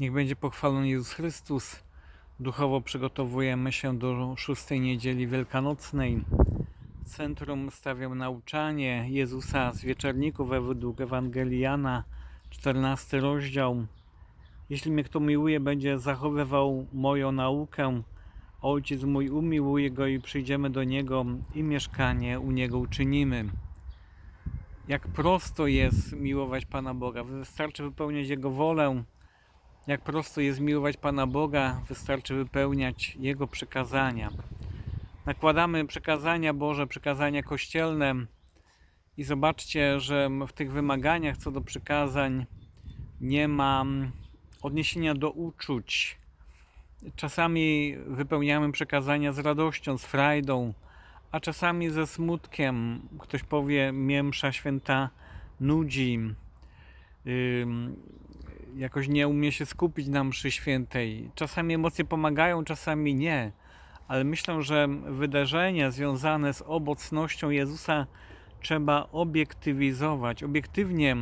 Niech będzie pochwalony Jezus Chrystus. Duchowo przygotowujemy się do szóstej niedzieli wielkanocnej. W centrum stawiam nauczanie Jezusa z wieczorników według Ewangelii Jana, 14 rozdział. Jeśli mnie kto miłuje, będzie zachowywał moją naukę. Ojciec mój umiłuje go i przyjdziemy do niego i mieszkanie u niego uczynimy. Jak prosto jest miłować Pana Boga. Wystarczy wypełniać Jego wolę. Jak prosto jest miłować Pana Boga, wystarczy wypełniać Jego przykazania. Nakładamy przekazania Boże, przekazania kościelne i zobaczcie, że w tych wymaganiach co do przykazań nie ma odniesienia do uczuć. Czasami wypełniamy przekazania z radością, z frajdą, a czasami ze smutkiem. Ktoś powie, mnie msza święta nudzi, jakoś nie umie się skupić na mszy świętej. Czasami emocje pomagają, czasami nie, ale myślę, że wydarzenia związane z obecnością Jezusa trzeba obiektywizować. Obiektywnie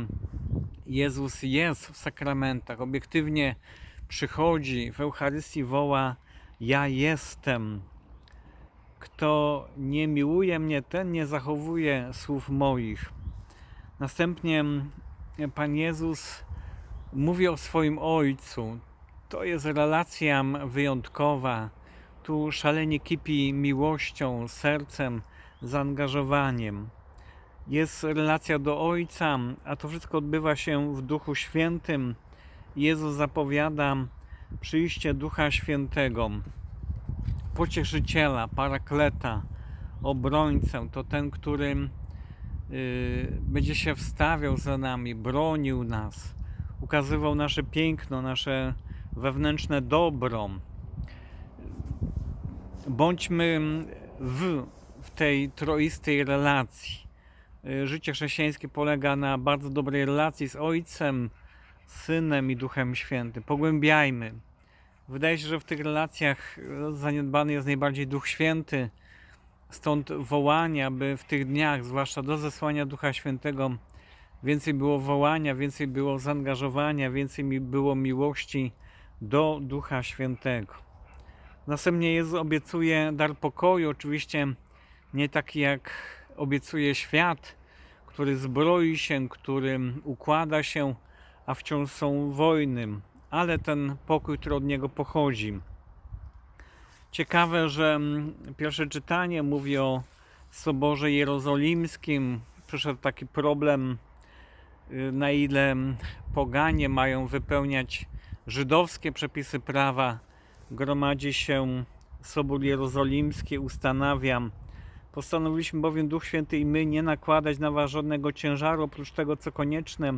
Jezus jest w sakramentach, obiektywnie przychodzi, w Eucharystii woła: Ja jestem. Kto nie miłuje mnie, ten nie zachowuje słów moich. Następnie Pan Jezus mówi o swoim Ojcu. To jest relacja wyjątkowa. Tu szalenie kipi miłością, sercem, zaangażowaniem. Jest relacja do Ojca, a to wszystko odbywa się w Duchu Świętym. Jezus zapowiada przyjście Ducha Świętego, pocieszyciela, parakleta, obrońcę. To ten, który y, będzie się wstawiał za nami, bronił nas, ukazywał nasze piękno, nasze wewnętrzne dobro. Bądźmy w, w tej troistej relacji. Życie chrześcijańskie polega na bardzo dobrej relacji z Ojcem, Synem i Duchem Świętym. Pogłębiajmy. Wydaje się, że w tych relacjach zaniedbany jest najbardziej Duch Święty. Stąd wołanie, aby w tych dniach, zwłaszcza do zesłania Ducha Świętego, więcej było wołania, więcej było zaangażowania, więcej mi było miłości do Ducha Świętego. Następnie Jezus obiecuje dar pokoju, oczywiście nie taki jak obiecuje świat, który zbroi się, który układa się, a wciąż są wojny, ale ten pokój, który od niego pochodzi. Ciekawe, że pierwsze czytanie mówi o Soborze Jerozolimskim. Przyszedł taki problem, na ile mm, poganie mają wypełniać żydowskie przepisy prawa. Gromadzi się Sobór Jerozolimski, ustanawia. Postanowiliśmy bowiem Duch Święty i my nie nakładać na was żadnego ciężaru, oprócz tego, co konieczne.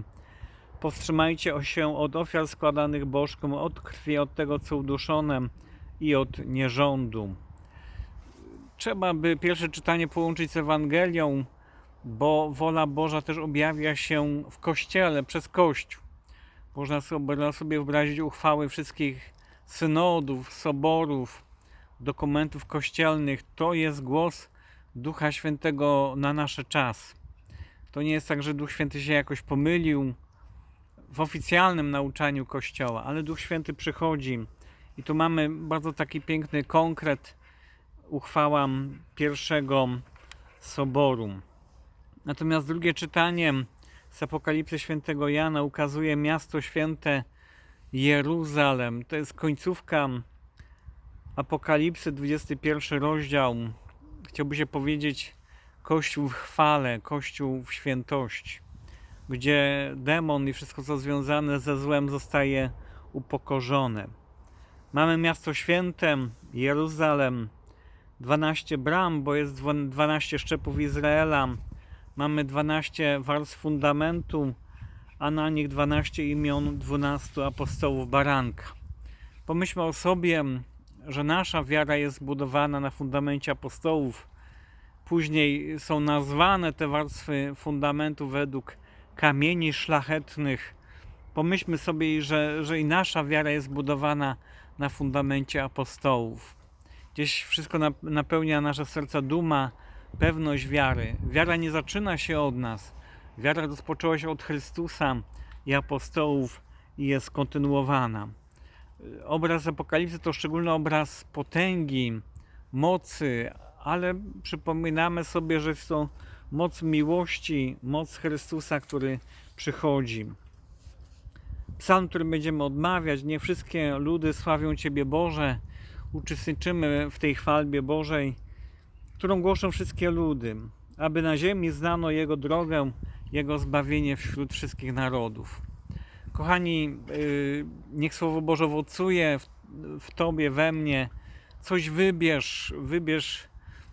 Powstrzymajcie się od ofiar składanych bożkom, od krwi, od tego, co uduszone i od nierządu. Trzeba by pierwsze czytanie połączyć z Ewangelią, bo wola Boża też objawia się w Kościele, przez Kościół. Można sobie, wyobrazić uchwały wszystkich synodów, soborów, dokumentów kościelnych. To jest głos Ducha Świętego na nasz czas. To nie jest tak, że Duch Święty się jakoś pomylił w oficjalnym nauczaniu Kościoła, ale Duch Święty przychodzi. I tu mamy bardzo taki piękny konkret, uchwała pierwszego soboru. Natomiast drugie czytanie z Apokalipsy Świętego Jana ukazuje miasto święte Jeruzalem. To jest końcówka Apokalipsy, 21 rozdział. Chciałby się powiedzieć Kościół w chwale, Kościół w świętości, gdzie demon i wszystko co związane ze złem zostaje upokorzone. Mamy miasto święte, Jeruzalem, 12 bram, bo jest 12 szczepów Izraela. Mamy 12 warstw fundamentu, a na nich 12 imion 12 apostołów baranka. Pomyślmy o sobie, że nasza wiara jest zbudowana na fundamencie apostołów. Później są nazwane te warstwy fundamentu według kamieni szlachetnych. Pomyślmy sobie, że, że i nasza wiara jest zbudowana na fundamencie apostołów. Gdzieś wszystko napełnia nasze serca duma, pewność wiary. Wiara nie zaczyna się od nas. Wiara rozpoczęła się od Chrystusa i apostołów i jest kontynuowana. obraz Apokalipsy to szczególny obraz potęgi, mocy, ale przypominamy sobie, że jest to moc miłości, moc Chrystusa, który przychodzi. Psalm, który będziemy odmawiać, nie wszystkie ludy sławią Ciebie Boże, uczestniczymy w tej chwalbie Bożej, którą głoszą wszystkie ludy, aby na ziemi znano Jego drogę, Jego zbawienie wśród wszystkich narodów. Kochani, yy, niech Słowo Boże owocuje w, w Tobie, we mnie. Coś wybierz, wybierz,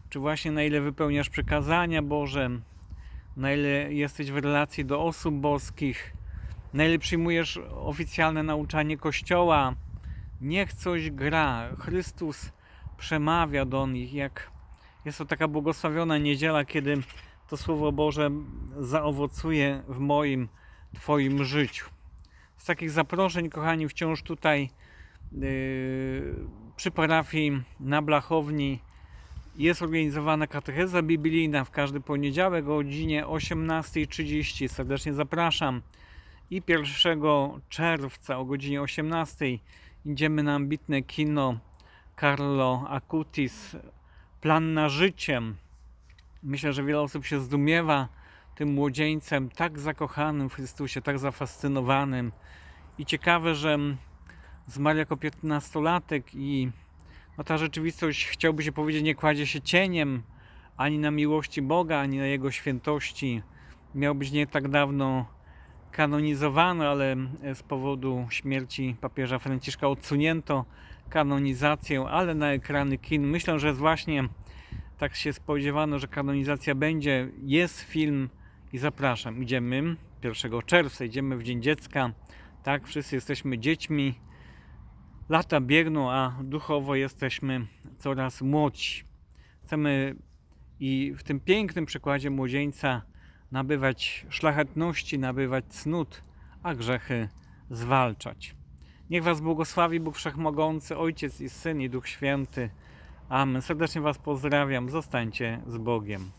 czy właśnie na ile wypełniasz przykazania Boże, na ile jesteś w relacji do osób boskich, na ile przyjmujesz oficjalne nauczanie Kościoła. Niech coś gra. Chrystus przemawia do nich, jak jest to taka błogosławiona niedziela, kiedy to Słowo Boże zaowocuje w moim, Twoim życiu. Z takich zaproszeń, kochani, wciąż tutaj yy, przy parafii na Blachowni jest organizowana katecheza biblijna w każdy poniedziałek o godzinie 18.30. Serdecznie zapraszam. I 1 czerwca o godzinie 18.00 idziemy na ambitne kino Carlo Acutis Plan na życie. Myślę, że wiele osób się zdumiewa tym młodzieńcem tak zakochanym w Chrystusie, tak zafascynowanym. I ciekawe, że zmarł jako 15-latek i no ta rzeczywistość, chciałby się powiedzieć, nie kładzie się cieniem ani na miłości Boga, ani na Jego świętości. Miał być nie tak dawno kanonizowany, ale z powodu śmierci papieża Franciszka odsunięto kanonizację, ale na ekrany kin. Myślę, że właśnie tak się spodziewano, że kanonizacja będzie. Jest film i zapraszam. Idziemy 1 czerwca, idziemy w Dzień Dziecka. Tak, wszyscy jesteśmy dziećmi. Lata biegną, a duchowo jesteśmy coraz młodsi. Chcemy i w tym pięknym przykładzie młodzieńca nabywać szlachetności, nabywać cnót, a grzechy zwalczać. Niech Was błogosławi Bóg Wszechmogący, Ojciec i Syn i Duch Święty. Amen. Serdecznie Was pozdrawiam. Zostańcie z Bogiem.